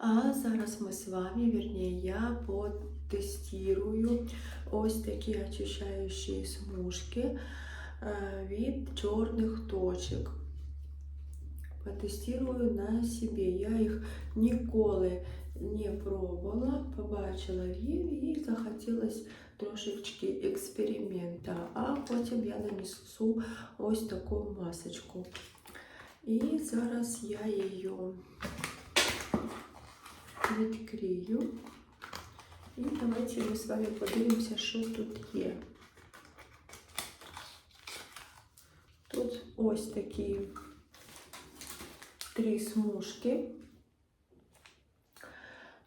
А зараз ми з вами, вернее, я потестирую ось такі очищаючі смужки е, від чорних точок. Потестирую на собі. Я їх ніколи не пробувала, побачила в Єві і захотілося трошечки експеримента. А потім я нанесу ось таку масочку. І зараз я її відкрию. І давайте ми з вами подивимося, що тут є. Тут ось такі три смужки.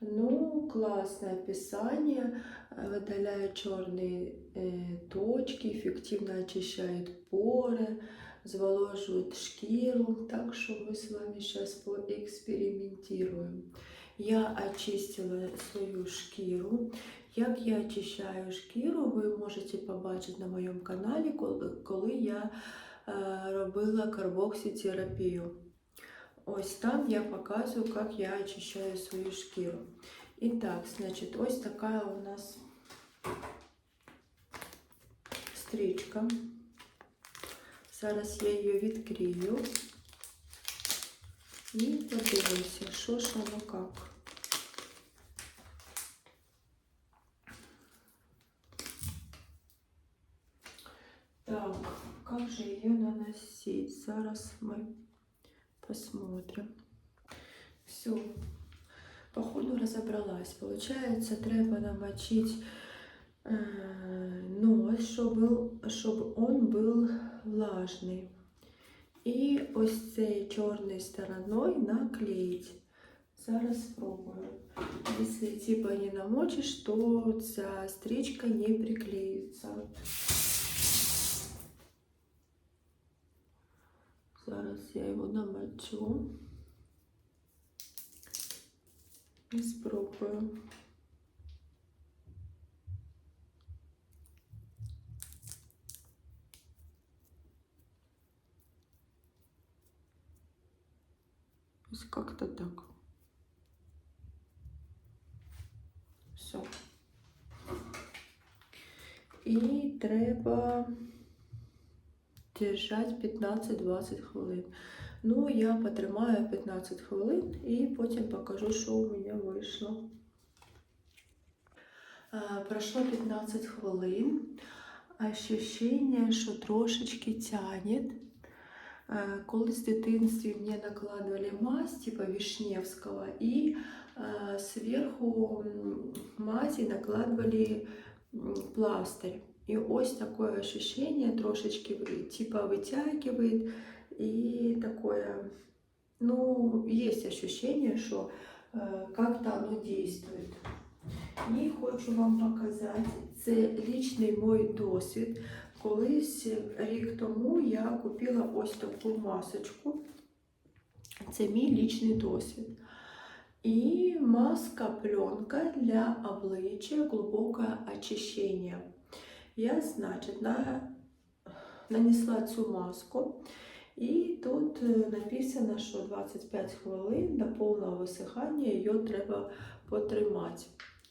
Ну, классное описание. Выдаляет черные э, точки, эффективно очищает поры, зволоживает шкиру. Так что мы с вами сейчас поэкспериментируем. Я очистила свою шкіру. Як я очищаю шкіру, ви можете побачити на моєму каналі, коли, я е, робила карбокситерапію. Ось там я показую, як я очищаю свою шкіру. І так, значить, ось така у нас стрічка. Зараз я її відкрию. І подивимося, що ж воно як. Так, как же ее наносить? Зараз мы посмотрим. Все, походу разобралась. Получается, треба намочить э, нос, был, щоб он был влажный. І ось цією чорною стороною наклеїть. Зараз спробую. Якщо типа не намочиш, то ця стрічка не приклеїться. Зараз я його намочу і спробую. треба держати 15-20 хвилин. Ну, я потримаю 15 хвилин і потім покажу, що у мене вийшло. Е, Пройшло 15 хвилин. Ощущение, що трошечки тянет. Е, Колись в дитинстві мені накладывали мазь типа Вишневского и э, сверху м, мази накладывали м, пластырь. И ось такое ощущение трошечки вы- типа вытягивает и такое, ну, есть ощущение, что э, как-то оно действует. І хочу вам показати, це лічний мой досвід. Колись рік тому я купила ось таку масочку. Це мій лічний досвід. І маска пленка для обличчя глибоке очищення. Я, значить, на... нанесла цю маску. І тут е, написано, що 25 хвилин до повного висихання її треба потримати.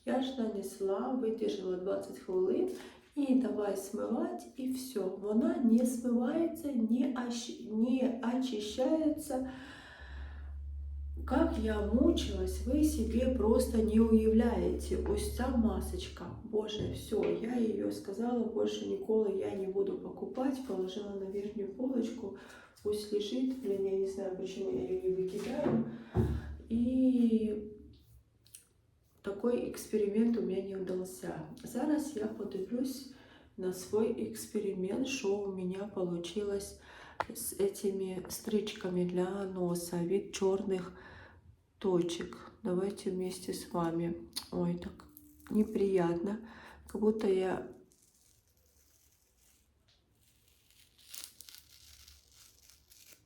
Я ж нанесла, видержала 20 хвилин і давай смивати, і все. Вона не смивається, не, ощ- не очищається. Как я мучилась, вы себе просто не уявляете. Ось ця масочка. Боже, все, я ее сказала, больше ніколи я не буду покупать. Положила на верхнюю полочку. Пусть лежит. Блин, я не знаю, почему я ее не выкидаю. И такой эксперимент у меня не удался. Зараз я подивлюсь на свой эксперимент, что у меня получилось с этими стричками для носа, вид черных точек. Давайте вместе с вами. Ой, так неприятно. Как будто я...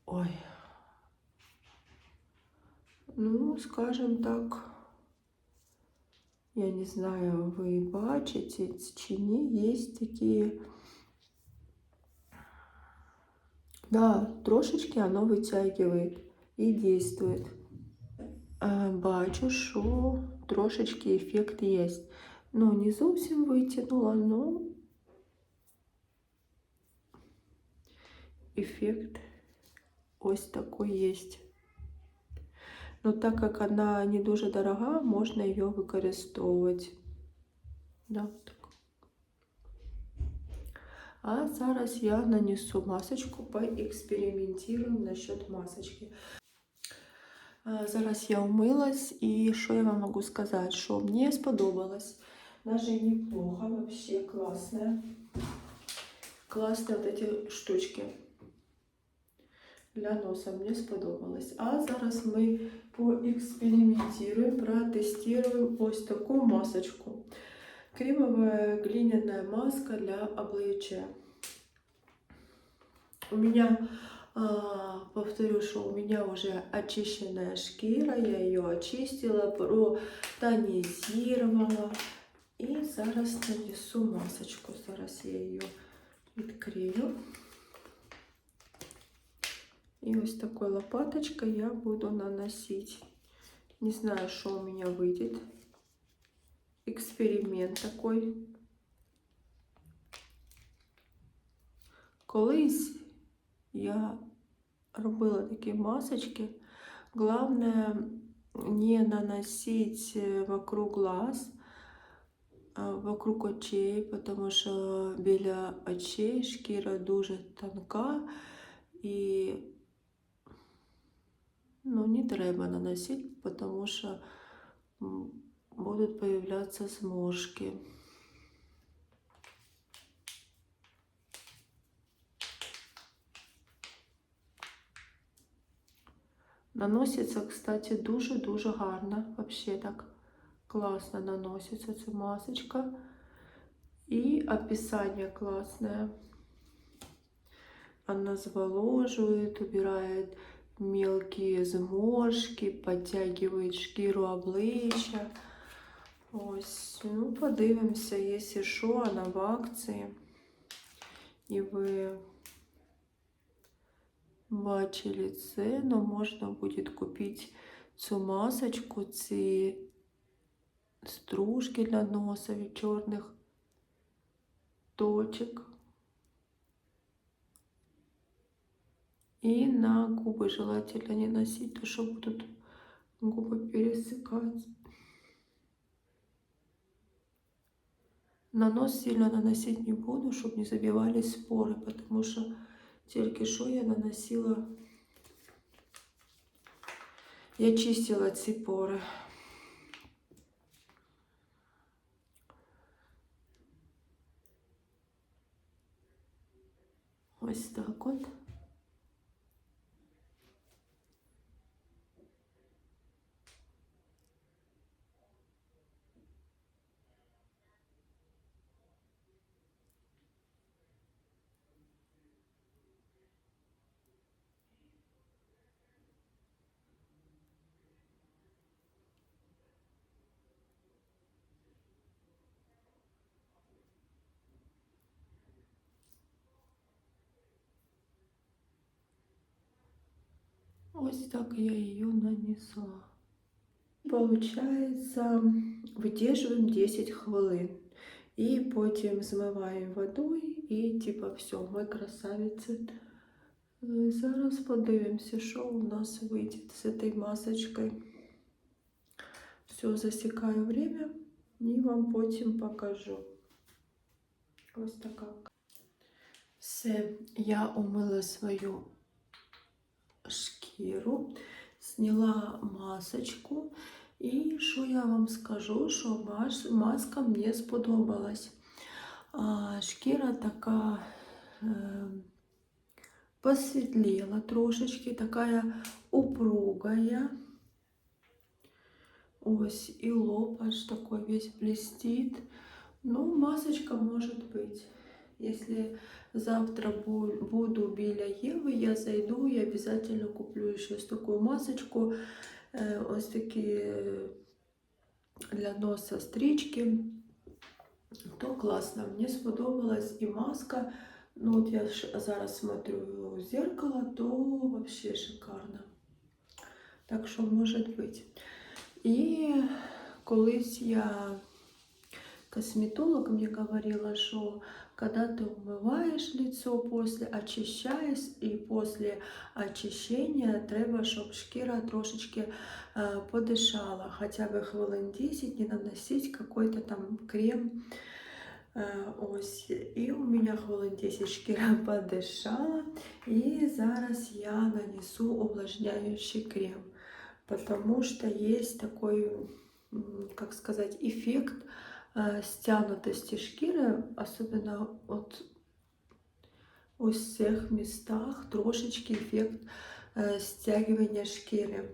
Ой. Ну, скажем так, я не знаю, ви бачите чи ні, є такі. Да, трошечки оно вытягивает и действует. е, бачу, що трошечки ефект є. Ну, не зовсім витягнула, но ефект ось такой есть. Но так как она не дуже дорога, можна її використовувати. Да, так. А зараз я нанесу масочку, поекспериментирую насчет масочки. А, Зараз я умилась, і що я вам можу сказати? Що мені сподобалось. Даже неплохо, вообще классная. Классные вот эти штучки для носа. Мені сподобалось. А зараз ми поекспериментируем, протестируем ось таку масочку. Кремовая глиняная маска для обличия. У меня, а, повторю, что у меня уже очищенная шкира, я ее очистила, протонизировала. І зараз нанесу масочку. Зараз я її відкрию. І ось такой лопаточкой я буду наносить. Не знаю, что у меня выйдет. Експеримент такой. Колись я робила такі масочки. Главное не наносить вокруг глаз, а вокруг очей, потому що біля очей шкіра дуже тонка і ну, не треба наносити, тому що м, будуть появляться зморшки. Наноситься, кстати, дуже-дуже гарно. Вообще так классно наносится эта масочка. И описание классное. Она зволоживает, убирает мелкие зморшки, подтягивает шкіру обличчя. Ось, ну, подивимося, якщо що, вона в акції. І ви бачили ціну, можна буде купити цю масочку, ці стружки для носа від чорних точок. И на губы желательно не носить, то что будут губы пересыкать. На нос сильно наносить не буду, чтобы не забивались споры, потому что тільки я наносила, я чистила ці пори. Ось так от. Ось так я ее нанесла. Получается, видержуємо 10 хвилин. І потім змиваємо водою і типа все, ми красавиці. Е, Зараз подивимося, що у нас вийде з цією масочкою. Все, засікаю время і вам потім покажу. Ось така. Все, я умила свою шкіру, зняла масочку. І що я вам скажу, що мас- маска мені сподобалась. А, шкіра така е, посвітліла трошечки, така упругая. Ось, і лоб аж такой весь блестит. Ну, масочка может быть. Если завтра буду біля Єви, я зайду і обязательно куплю ще таку масочку. Е, Ось такі е, для носа стрічки. То класно. Мені сподобалась і маска. Ну, от я зараз смотрю в зеркало, то вообще шикарно. Так що, може бути. І колись я косметолог мне говорила, что когда ты умываешь лицо после очищаешь и после очищения треба, щоб шкіра трошечки э, подышала, хотя бы хвилин 10 не наносить какой-то там крем. Э, ось. І у мене хвилин 10 шкіра подышала. І зараз я нанесу увлажняющий крем. Потому что есть такой, м, как сказать, эффект э, Стянутости шкіри, особенно от в цих містах трошечки ефект е, стягування шкіри.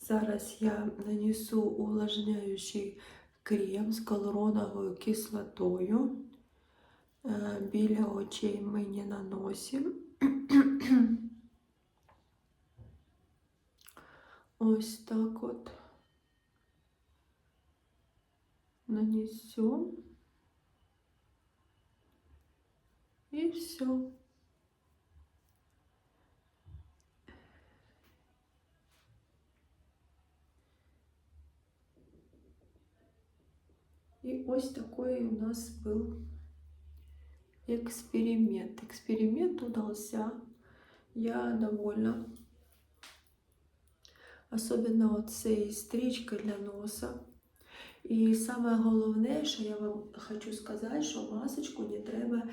Зараз я нанесу увлажняючий крем з гіалуроновою кислотою. Е, Біля очей ми не наносимо. Ось так от. нанесем. И все. И ось такой у нас был эксперимент. Эксперимент удался. Я довольна. Особенно вот цією стрічкою для носа. І саме головне, що я вам хочу сказати, що масочку не треба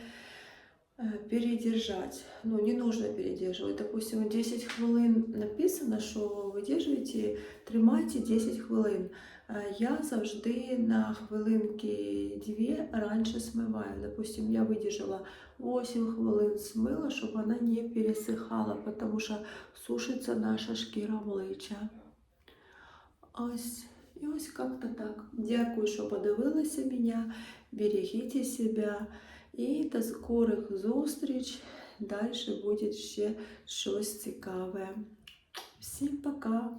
е, передержати. Ну, не нужно передерживать. Допустим, 10 хвилин написано, що видержуєте, тримайте 10 хвилин. Е, Я завжди на хвилинки 2 раніше смиваю. Допустим, я видержала 8 хвилин смила, щоб вона не пересихала, тому що сушиться наша шкіра обличчя. Ось. І ось як-то так. Дякую, що подивилися мене. Берегіть себе і до скорих зустріч. Далі буде ще щось цікаве. Всім пока!